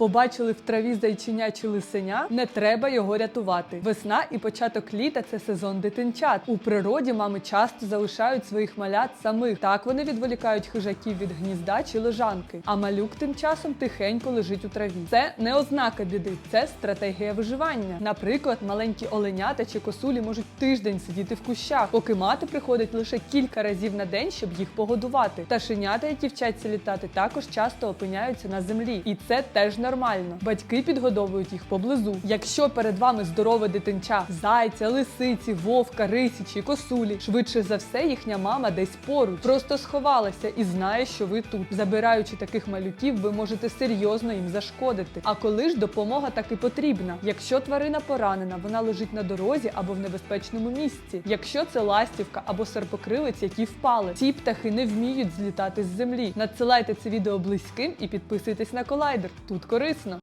Побачили в траві зайчиня чи лисеня, не треба його рятувати. Весна і початок літа це сезон дитинчат. У природі мами часто залишають своїх малят самих. Так вони відволікають хижаків від гнізда чи лежанки. А малюк тим часом тихенько лежить у траві. Це не ознака біди, це стратегія виживання. Наприклад, маленькі оленята чи косулі можуть тиждень сидіти в кущах, поки мати приходить лише кілька разів на день, щоб їх погодувати. Пташенята, які вчаться літати, також часто опиняються на землі, і це теж нормально. Батьки підгодовують їх поблизу. Якщо перед вами здорове дитинча, зайця, лисиці, вовка, рисі чи косулі, швидше за все, їхня мама десь поруч, просто сховалася і знає, що ви тут. Забираючи таких малюків, ви можете серйозно їм зашкодити. А коли ж допомога таки потрібна? Якщо тварина поранена, вона лежить на дорозі або в небезпечному місці. Якщо це ластівка або серпокрилець, які впали, ці птахи не вміють злітати з землі. Надсилайте це відео близьким і підписуйтесь на колайдер. Тут корисно.